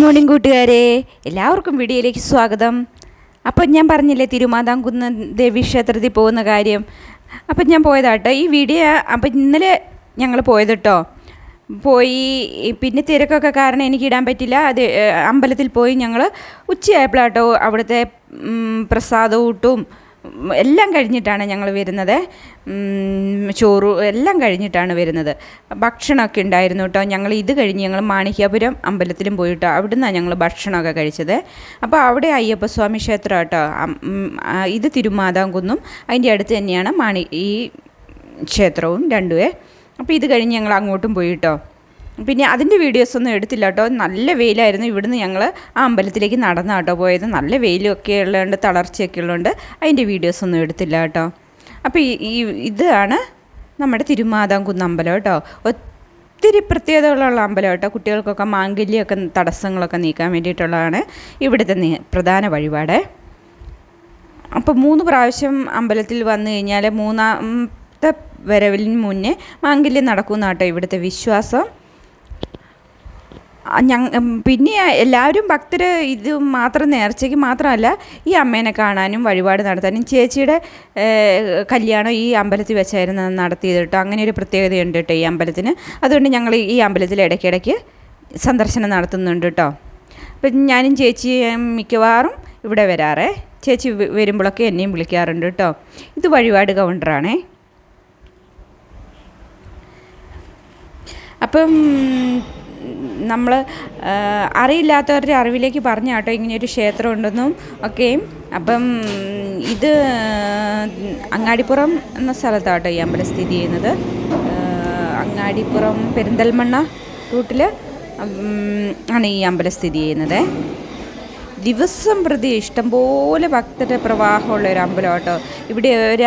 Morning കൂട്ടുകാരെ എല്ലാവർക്കും വീഡിയോയിലേക്ക് സ്വാഗതം. അപ്പം ഞാൻ പറഞ്ഞില്ലേ തിരുമാതാംകുന്ന് ദേവി ക്ഷേത്രത്തിൽ പോകുന്ന കാര്യം. അപ്പം ഞാൻ പോയതാട്ടോ. ഈ വീഡിയോ അപ്പം ഇന്നലെ ഞങ്ങൾ പോയത് കേട്ടോ പോയി പിന്നെ തിരക്കൊക്കെ കാരണം എനിക്ക് ഇടാൻ പറ്റില്ല. അത് അമ്പലത്തിൽ പോയി ഞങ്ങൾ ഉച്ചയായപ്പോഴാട്ടോ അവിടുത്തെ പ്രസാദവും പ്രസാദൂട്ടും ഉം, എല്ലാം കഴിഞ്ഞിട്ടാണ് ഞങ്ങൾ വരുന്നത്. ചോറ് എല്ലാം കഴിഞ്ഞിട്ടാണ് വരുന്നത്. ഭക്ഷണമൊക്കെ ഉണ്ടായിരുന്നു കേട്ടോ. ഞങ്ങൾ ഇത് കഴിഞ്ഞ് ഞങ്ങൾ മാണിക്യാപുരം അമ്പലത്തിലും പോയിട്ടോ അവിടെ ഞങ്ങൾ ഭക്ഷണമൊക്കെ കഴിച്ചത്. അപ്പോൾ അവിടെ അയ്യപ്പസ്വാമി ക്ഷേത്രം കേട്ടോ. ഇത് തിരുമാതാംകുന്നും അതിന്റെ അടുത്ത് തന്നെയാണ് മാണി ഈ ക്ഷേത്രവും രണ്ടുവേ. അപ്പോൾ ഇത് കഴിഞ്ഞ് ഞങ്ങൾ അങ്ങോട്ടും പോയി കേട്ടോ. പിന്നെ അതിന്റെ വീഡിയോസ് ഒന്നും എടുത്തില്ല കേട്ടോ. നല്ല വെയിലായിരുന്നു. ഇവിടുന്ന് ഞങ്ങൾ ആ അമ്പലത്തിലേക്ക് നടന്ന കേട്ടോ പോയത്. നല്ല വെയിലൊക്കെ ഉള്ളതുകൊണ്ട് തളർച്ചയൊക്കെ ഉള്ളതുകൊണ്ട് അതിന്റെ വീഡിയോസ് ഒന്നും എടുത്തില്ല കേട്ടോ. അപ്പോൾ ഈ ഇതാണ് നമ്മുടെ തിരുമാതാംകുന്ന് അമ്പലം കേട്ടോ. ഒത്തിരി പ്രത്യേകതകളുള്ള അമ്പലം കേട്ടോ. കുട്ടികൾക്കൊക്കെ മാംഗല്യമൊക്കെ തടസ്സങ്ങളൊക്കെ നീക്കാൻ വേണ്ടിയിട്ടുള്ളതാണ് ഇവിടുത്തെ പ്രധാന വഴിപാട്. അപ്പോൾ മൂന്ന് പ്രാവശ്യം അമ്പലത്തിൽ വന്നു കഴിഞ്ഞാൽ മൂന്നാമത്തെ വരവിന് മുന്നേ മാംഗല്യം നടക്കുന്ന കേട്ടോ ഇവിടുത്തെ വിശ്വാസം. ഞങ്ങ പിന്നെ എല്ലാവരും ഭക്തർ ഇത് മാത്രം നേർച്ചയ്ക്ക് മാത്രമല്ല ഈ അമ്മേനെ കാണാനും വഴിപാട് നടത്താനും ചേച്ചിയുടെ കല്യാണം ഈ അമ്പലത്തിൽ വെച്ചായിരുന്നു നടത്തിയത് കേട്ടോ. അങ്ങനെ ഒരു പ്രത്യേകതയുണ്ട് കേട്ടോ ഈ അമ്പലത്തിന്. അതുകൊണ്ട് ഞങ്ങൾ ഈ അമ്പലത്തിൽ ഇടയ്ക്കിടയ്ക്ക് സന്ദർശനം നടത്തുന്നുണ്ട് കേട്ടോ. അപ്പം ഞാനും ചേച്ചിയും മിക്കവാറും ഇവിടെ വരാറേ. ചേച്ചി വരുമ്പോഴൊക്കെ എന്നെയും വിളിക്കാറുണ്ട് കേട്ടോ. ഇത് വഴിപാട് കൗണ്ടറാണേ. അപ്പം നമ്മൾ അറിയില്ലാത്തവരുടെ അറിവിലേക്ക് പറഞ്ഞ കേട്ടോ ഇങ്ങനെയൊരു ക്ഷേത്രം ഉണ്ടെന്നും ഒക്കെയും അപ്പം ഇത് അങ്ങാടിപ്പുറം എന്ന സ്ഥലത്താട്ടോ ഈ അമ്പലം സ്ഥിതി ചെയ്യുന്നത്. അങ്ങാടിപ്പുറം പെരിന്തൽമണ്ണ റൂട്ടിൽ ആണ് ഈ അമ്പലം സ്ഥിതി ചെയ്യുന്നത്. ദിവസം പ്രതി ഇഷ്ടംപോലെ ഭക്തരുടെ പ്രവാഹമുള്ള ഒരു അമ്പലം കേട്ടോ ഇവിടെ ഒരു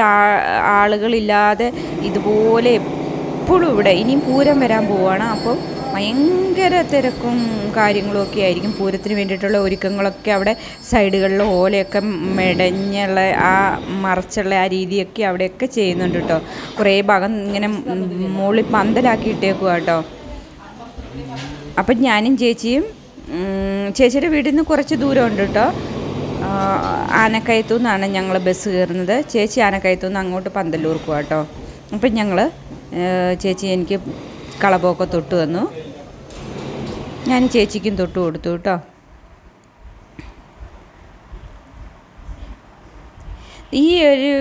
ആളുകളില്ലാതെ ഇതുപോലെ എപ്പോഴും ഇവിടെ ഇനിയും പൂരം വരാൻ പോവുകയാണ് അപ്പോൾ ഭയങ്കര തിരക്കും കാര്യങ്ങളും ഒക്കെ ആയിരിക്കും. പൂരത്തിന് വേണ്ടിയിട്ടുള്ള ഒരുക്കങ്ങളൊക്കെ അവിടെ സൈഡുകളിൽ ഓലയൊക്കെ മെടഞ്ഞുള്ള ആ മറച്ചുള്ള ആ രീതിയൊക്കെ അവിടെയൊക്കെ ചെയ്യുന്നുണ്ട് കേട്ടോ. കുറേ ഭാഗം ഇങ്ങനെ മുകളിൽ പന്തലാക്കി ഇട്ടേക്കുക കേട്ടോ. അപ്പം ഞാനും ചേച്ചിയും ചേച്ചിയുടെ വീട്ടിൽ നിന്ന് കുറച്ച് ദൂരമുണ്ട് കേട്ടോ. ആനക്കയത്തു നിന്നാണ് ഞങ്ങൾ ബസ് കയറുന്നത്. ചേച്ചി ആനക്കയത്തു നിന്ന് അങ്ങോട്ട് പന്തലൂർക്കുക കേട്ടോ. അപ്പം ഞങ്ങൾ ചേച്ചി എനിക്ക് കളപമൊക്കെ തൊട്ട് തന്നു. ഞാൻ ചേച്ചിക്കും തൊട്ട് കൊടുത്തു കേട്ടോ. ഈ ഒരു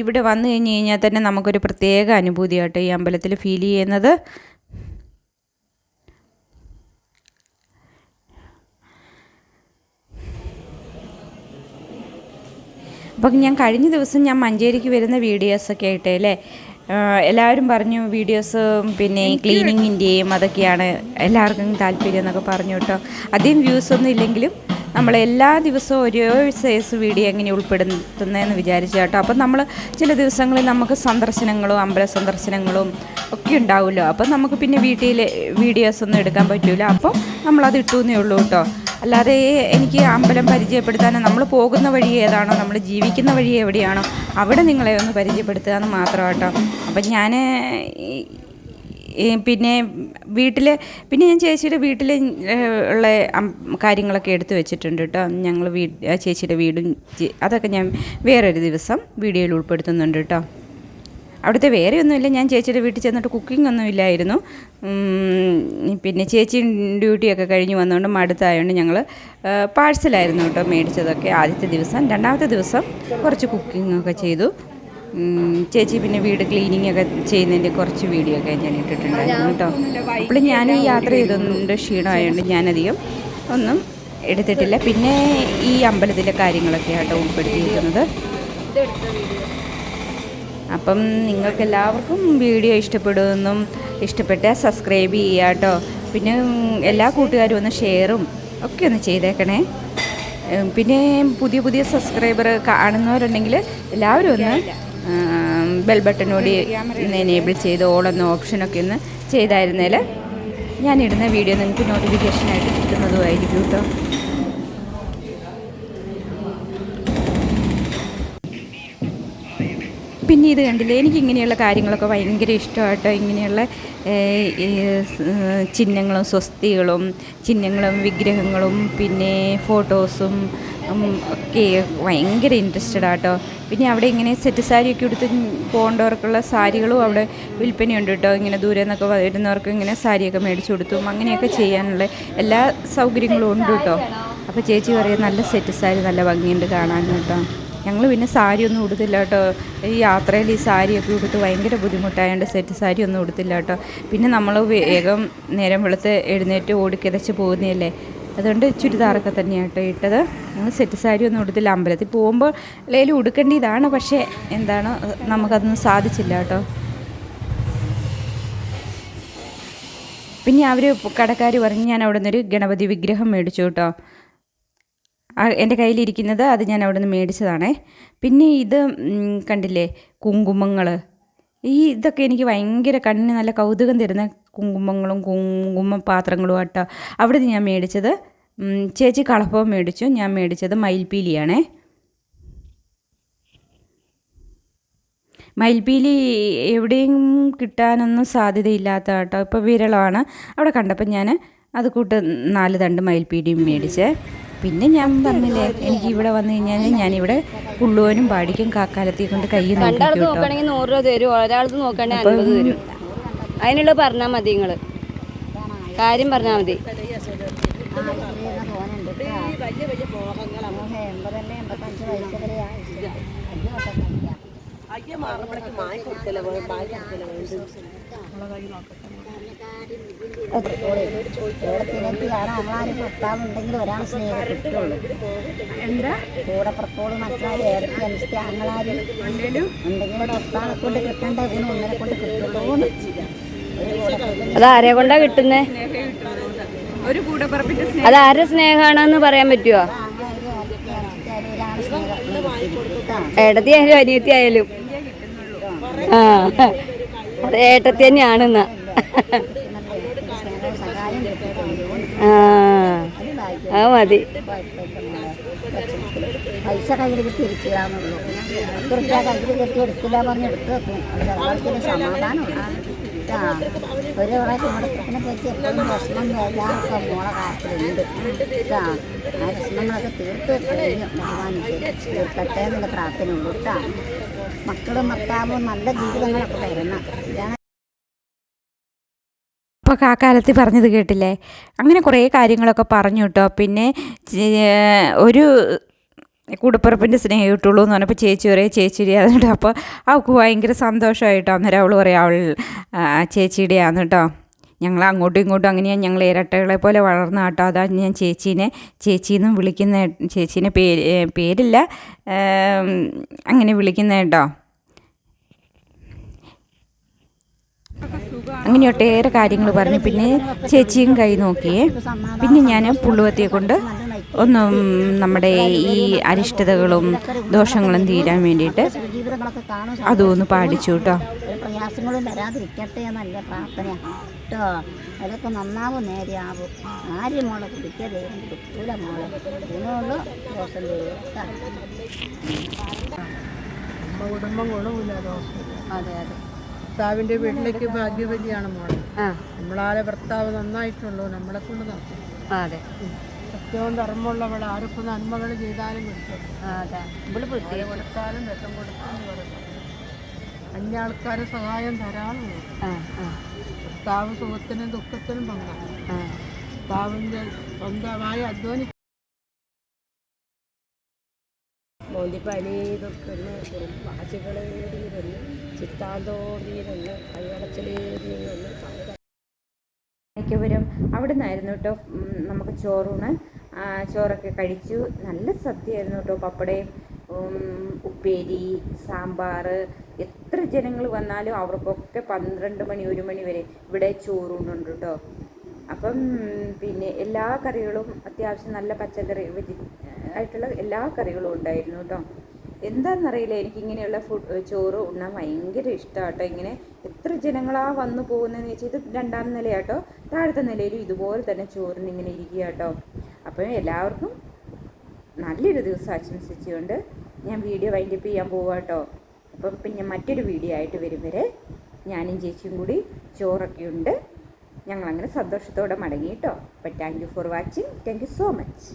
ഇവിടെ വന്നു കഴിഞ്ഞ് കഴിഞ്ഞാൽ തന്നെ നമുക്കൊരു പ്രത്യേക അനുഭൂതിയാട്ടോ ഈ അമ്പലത്തിൽ ഫീൽ ചെയ്യുന്നത്. അപ്പം ഞാൻ കഴിഞ്ഞ ദിവസം ഞാൻ മഞ്ചേരിക്ക് വരുന്ന വീഡിയോസൊക്കെ ആയിട്ടേ അല്ലേ? എല്ലാവരും പറഞ്ഞു വീഡിയോസ് പിന്നെ ക്ലീനിങ്ങിന്റെയും അതൊക്കെയാണ് എല്ലാവർക്കും താല്പര്യം എന്നൊക്കെ പറഞ്ഞു കേട്ടോ. അധികം വ്യൂസ് ഒന്നും ഇല്ലെങ്കിലും നമ്മൾ എല്ലാ ദിവസവും ഓരോ സൈസ് വീഡിയോ എങ്ങനെ ഉൾപ്പെടുത്തുന്നതെന്ന് വിചാരിച്ചു കേട്ടോ. അപ്പം നമ്മൾ ചില ദിവസങ്ങളിൽ നമുക്ക് സന്ദർശനങ്ങളും അമ്പല സന്ദർശനങ്ങളും ഒക്കെ ഉണ്ടാവുമല്ലോ. അപ്പം നമുക്ക് പിന്നെ വീട്ടിൽ വീഡിയോസ് ഒന്നും എടുക്കാൻ പറ്റില്ല അപ്പം നമ്മളത് ഇട്ടു എന്നേ ഉള്ളൂ കേട്ടോ. അല്ലാതെ എനിക്ക് അമ്പലം പരിചയപ്പെടുത്താനോ നമ്മൾ പോകുന്ന വഴി ഏതാണോ നമ്മൾ ജീവിക്കുന്ന വഴി എവിടെയാണോ അവിടെ നിങ്ങളെ ഒന്ന് പരിചയപ്പെടുത്തുക എന്ന് മാത്രം കേട്ടോ അപ്പം ഞാൻ പിന്നെ വീട്ടിൽ പിന്നെ ഞാൻ ചേച്ചിയുടെ വീട്ടിൽ ഉള്ള കാര്യങ്ങളൊക്കെ എടുത്തു വെച്ചിട്ടുണ്ട് കേട്ടോ. ഞങ്ങൾ വീ ചേച്ചിയുടെ വീടും അതൊക്കെ ഞാൻ വേറൊരു ദിവസം വീഡിയോയിൽ ഉൾപ്പെടുത്തുന്നുണ്ട് കേട്ടോ. അവിടുത്തെ വേറെ ഒന്നുമില്ല ഞാൻ ചേച്ചിയുടെ വീട്ടിൽ ചെന്നിട്ട് കുക്കിംഗ് ഒന്നും ഇല്ലായിരുന്നു. പിന്നെ ചേച്ചി ഡ്യൂട്ടിയൊക്കെ കഴിഞ്ഞ് വന്നുകൊണ്ട് മടുത്തായതുകൊണ്ട് ഞങ്ങൾ പാഴ്സലായിരുന്നു കേട്ടോ മേടിച്ചതൊക്കെ. ആദ്യത്തെ ദിവസം രണ്ടാമത്തെ ദിവസം കുറച്ച് കുക്കിംഗ് ഒക്കെ ചെയ്തു. ചേച്ചി പിന്നെ വീട് ക്ലീനിങ് ഒക്കെ ചെയ്യുന്നതിന്റെ കുറച്ച് വീഡിയോ ഒക്കെ ഞാൻ ഇട്ടിട്ടുണ്ടായിരുന്നു കേട്ടോ. അപ്പോൾ ഞാൻ ഈ യാത്ര ചെയ്തുകൊണ്ട് ക്ഷീണമായതുകൊണ്ട് ഞാനധികം ഒന്നും എടുത്തിട്ടില്ല. പിന്നെ ഈ അമ്പലത്തിലെ കാര്യങ്ങളൊക്കെ ആട്ടോ ഉൾപ്പെടുത്തിയിരിക്കുന്നത്. അപ്പം നിങ്ങൾക്ക് എല്ലാവർക്കും വീഡിയോ ഇഷ്ടപ്പെടുമെന്നും ഇഷ്ടപ്പെട്ടാൽ സബ്സ്ക്രൈബ് ചെയ്യുക കേട്ടോ. പിന്നെ എല്ലാ കൂട്ടുകാരും ഒന്ന് ഷെയറും ഒക്കെ ഒന്ന് ചെയ്തേക്കണേ. പിന്നെ പുതിയ പുതിയ സബ്സ്ക്രൈബർ കാണുന്നവരുണ്ടെങ്കിൽ എല്ലാവരും ഒന്ന് ബെൽ ബട്ടൺ കൂടി എനേബിൾ ചെയ്ത് ഓളെന്ന ഓപ്ഷനൊക്കെ ഒന്ന് ചെയ്തായിരുന്നേൽ ഞാനിടുന്ന വീഡിയോ നിങ്ങൾക്ക് നോട്ടിഫിക്കേഷനായിട്ട് കിട്ടുന്നതുമായിരിക്കും കേട്ടോ. പിന്നെ ഇത് കണ്ടില്ലേ എനിക്ക് ഇങ്ങനെയുള്ള കാര്യങ്ങളൊക്കെ ഭയങ്കര ഇഷ്ടമായിട്ട് ഇങ്ങനെയുള്ള ചിഹ്നങ്ങളും സ്വസ്തികളും ചിഹ്നങ്ങളും വിഗ്രഹങ്ങളും പിന്നെ ഫോട്ടോസും ഒക്കെ ഭയങ്കര ഇൻട്രസ്റ്റഡ് ആട്ടോ പിന്നെ അവിടെ ഇങ്ങനെ സെറ്റ് സാരിയൊക്കെ എടുത്ത് പോകേണ്ടവർക്കുള്ള സാരികളും അവിടെ വിൽപ്പനയുണ്ട് കേട്ടോ. ഇങ്ങനെ ദൂരെ നിന്നൊക്കെ വരുന്നവർക്ക് ഇങ്ങനെ സാരിയൊക്കെ മേടിച്ചു കൊടുത്തും അങ്ങനെയൊക്കെ ചെയ്യാനുള്ള എല്ലാ സൗകര്യങ്ങളും ഉണ്ട് കേട്ടോ. അപ്പോൾ ചേച്ചി പറയും നല്ല സെറ്റ് സാരി നല്ല ഭംഗിയുണ്ട് കാണാൻ കേട്ടോ. ഞങ്ങൾ പിന്നെ സാരി ഒന്നും ഉടുത്തില്ല കേട്ടോ. ഈ യാത്രയിൽ ഈ സാരിയൊക്കെ ഉടുത്ത് ഭയങ്കര ബുദ്ധിമുട്ടായതുകൊണ്ട് സെറ്റ് സാരി ഒന്നും ഉടുത്തില്ല കേട്ടോ. പിന്നെ നമ്മൾ വേഗം നേരം വെളുത്ത് എഴുന്നേറ്റ് ഓടിക്കിതച്ച് പോകുന്നതല്ലേ? അതുകൊണ്ട് ചുരിദാറൊക്കെ തന്നെയാണ് കേട്ടോ ഇട്ടത്. ഞങ്ങൾ സെറ്റ് സാരി ഒന്നും ഉടുത്തില്ല. അമ്പലത്തിൽ പോകുമ്പോൾ അല്ലെങ്കിലും ഉടുക്കേണ്ടതാണ്. പക്ഷേ എന്താണ് നമുക്കതൊന്നും സാധിച്ചില്ല കേട്ടോ. പിന്നെ അവർ കടക്കാർ പറഞ്ഞ് ഞാൻ അവിടെ നിന്നൊരു ഗണപതി വിഗ്രഹം മേടിച്ചു കേട്ടോ. എന്റെ കയ്യിലിരിക്കുന്നത് അത് ഞാൻ അവിടെ നിന്ന് മേടിച്ചതാണേ. പിന്നെ ഇത് കണ്ടില്ലേ കുങ്കുമങ്ങൾ ഈ ഇതൊക്കെ എനിക്ക് ഭയങ്കര കണ്ണിന് നല്ല കൗതുകം തരുന്ന കുങ്കുമങ്ങളും കുങ്കുമ പാത്രങ്ങളും ആട്ടോ അവിടെ നിന്ന് ഞാൻ മേടിച്ചത്. ചേച്ചി കളപ്പവും മേടിച്ചു. ഞാൻ മേടിച്ചത് മയിൽപ്പീലിയാണേ മയിൽപ്പീലി എവിടെയും കിട്ടാനൊന്നും സാധ്യതയില്ലാത്ത കേട്ടോ. ഇപ്പോൾ വിരളമാണ് അവിടെ കണ്ടപ്പോൾ ഞാൻ അത് കൂട്ട് നാല് തണ്ട് മയിൽപ്പീലിയും മേടിച്ചേ. പിന്നെ ഞാൻ പറഞ്ഞില്ലേ എനിക്ക് ഇവിടെ വന്നു കഴിഞ്ഞാൽ ഞാനിവിടെ പുള്ളുവനും പാടിക്കും കാക്കാലത്തി കൊണ്ട് കൈ രണ്ടാൾക്ക് കേട്ടോ നോക്കണമെങ്കിൽ നൂറ് രൂപ തരും ഒരാൾക്ക് നോക്കണമെങ്കിൽ അൻപത് തരും. അതിനുള്ളത് പറഞ്ഞാൽ മതി നിങ്ങൾ കാര്യം പറഞ്ഞാൽ മതി. ഓണത്തിനെത്തിയാണ് നമ്മളാരും ഭർത്താവുണ്ടെങ്കിൽ ഒരാൾ സ്നേഹം കിട്ടുള്ളൂ. എന്താ? മനസ്സിലായി ഭർത്താവിനെ കൊണ്ട് കിട്ടേണ്ട? ഒന്നിനെ കിട്ടുന്നേ? ഒരു ആരുടെ സ്നേഹമാണെന്ന് പറയാൻ പറ്റുമോ ഏട്ടത്തി ആയാലും അനിയത്തി ആയാലും. ആ. ഏട്ടത്തി ആ. മതി. പൈസ കയ്യിൽ ഇരിക്കുകയെന്നുള്ളൂ പത്ത് റുപ്യ കയ്യിൽ കെട്ടി എടുക്കില്ല പറഞ്ഞ് എടുത്ത് വെക്കും. സമാധാനമാണ് ആ ഒരു പ്രാവശ്യം മുടക്കത്തിനെ പറ്റി എപ്പോഴും പ്രശ്നം എല്ലാവർക്കും മോളെ കാര്യത്തിലുണ്ട്. ആ ആ പ്രശ്നങ്ങളൊക്കെ തീർത്ത് കഴിഞ്ഞു. ഭഗവാനിക്ക് തീർക്കട്ടെ എന്നുള്ള പ്രാർത്ഥന ഉള്ളൂ കേട്ടോ. മക്കളും ഭർത്താവും നല്ല ജീവിതങ്ങളൊക്കെ ഇതാണ്. അപ്പോൾ കാക്കാലത്ത് പറഞ്ഞത് കേട്ടില്ലേ? അങ്ങനെ കുറേ കാര്യങ്ങളൊക്കെ പറഞ്ഞു കേട്ടോ. പിന്നെ ഒരു കൂടപ്പിറപ്പിന്റെ സ്നേഹം കിട്ടുള്ളൂ എന്ന് പറഞ്ഞപ്പോൾ ചേച്ചി പറയും ചേച്ചിയുടെ അതുകൊണ്ട് അപ്പോൾ അവൾക്ക് ഭയങ്കര സന്തോഷമായിട്ടോ. അന്നേരം അവൾ പറയാം അവൾ ചേച്ചിയുടെ ചേച്ചിയുടെയാന്ന് കേട്ടോ. ഞങ്ങൾ അങ്ങോട്ടും ഇങ്ങോട്ടും അങ്ങനെയാണ് ഞങ്ങൾ ഇരട്ടകളെ പോലെ വളർന്ന കേട്ടോ. അതാണ് ഞാൻ ചേച്ചീനെ ചേച്ചിന്നും വിളിക്കുന്ന ചേച്ചീനെ പേര് പേരില്ല അങ്ങനെ വിളിക്കുന്ന കേട്ടോ. അങ്ങനെ ഒട്ടേറെ കാര്യങ്ങൾ പറഞ്ഞു. പിന്നെ ചേച്ചിയും കൈ നോക്കിയേ പിന്നെ ഞാൻ പുള്ളുവത്തിയെ കൊണ്ട് ഒന്നും നമ്മുടെ ഈ അരിഷ്ടതകളും ദോഷങ്ങളും തീരാൻ വേണ്ടിയിട്ട് അതും ഒന്ന് പാടിച്ചു കേട്ടോ. പ്രയാസങ്ങളും വരാതിരിക്കട്ടെ എന്നല്ല പ്രാർത്ഥന. കേട്ടോ അതൊക്കെ നന്നാവും നേരെയാവും. ആരും മോളെ കുടിക്കുക ദൈവം കുടിക്കൂല മോളെ. ഗുണമുള്ളൂ ദോഷം കുടുംബം ഗുണമില്ല ദോഷം അതെ അതെ. ഭർത്താവിന്റെ വീട്ടിലേക്ക് ഭാഗ്യവതിയാണ് മോളെ. ആ. നമ്മളാലെ ഭർത്താവ് നന്നായിട്ടുള്ളൂ നമ്മളെ കൊണ്ട് നടത്തും അതെ. സത്യവും ധർമ്മമുള്ളവൾ ആർക്കും നന്മകൾ ചെയ്താലും കിട്ടും. അതെ. ഇവിടെ ആര് കൊടുത്താലും വിഷം കൊടുക്കും പറയുന്നത്. അന്യ ആൾക്കാരെ സഹായം തരാറുണ്ട്. ഭർത്താവ് സുഖത്തിനും ദുഃഖത്തിനും പങ്കാണ്. ഭർത്താവിന്റെ സ്വന്തമായി അധ്വാനി മോന്തിപ്പനി തൊട്ടുന്ന് വാശികളേറിയതെന്ന് ചിത്താന്തോറിയതെന്ന് കൈകടച്ചിലേറിയതെന്ന് മിക്കവരും അവിടെ നിന്നായിരുന്നു കേട്ടോ നമുക്ക് ചോറൂണ്. ചോറൊക്കെ കഴിച്ചു. നല്ല സദ്യയായിരുന്നു കേട്ടോ പപ്പടയും ഉപ്പേരി സാമ്പാർ എത്ര ജനങ്ങൾ വന്നാലും അവർക്കൊക്കെ പന്ത്രണ്ട് മണി ഒരു മണി വരെ ഇവിടെ ചോറുണ്ടുണ്ട് കേട്ടോ. അപ്പം പിന്നെ എല്ലാ കറികളും അത്യാവശ്യം നല്ല പച്ചക്കറി വെജി ആയിട്ടുള്ള എല്ലാ കറികളും ഉണ്ടായിരുന്നു കേട്ടോ. എന്താണെന്നറിയില്ല എനിക്ക് ഇങ്ങനെയുള്ള ഫുഡ് ചോറ് ഉണ്ണാൻ ഭയങ്കര ഇഷ്ടമാണ് കേട്ടോ. ഇങ്ങനെ എത്ര ജനങ്ങളാ വന്നു പോകുന്നതെന്ന് വെച്ചാൽ ഇത് രണ്ടാം നിലയാട്ടോ താഴത്തെ നിലയിലും ഇതുപോലെ തന്നെ ചോറിന് ഇങ്ങനെ ഇരിക്കുക കേട്ടോ. അപ്പോൾ എല്ലാവർക്കും നല്ലൊരു ദിവസം ആശംസിച്ചുകൊണ്ട് ഞാൻ വീഡിയോ വൈൻഡപ്പ് ചെയ്യാൻ പോവാം കേട്ടോ. അപ്പം പിന്നെ മറ്റൊരു വീഡിയോ ആയിട്ട് വരും വരെ ഞാനും ചേച്ചിയും കൂടി ചോറൊക്കെ ഉണ്ട്. ഞങ്ങളങ്ങനെ സന്തോഷത്തോടെ മടങ്ങി കേട്ടോ. അപ്പം thank you for watching thank you so much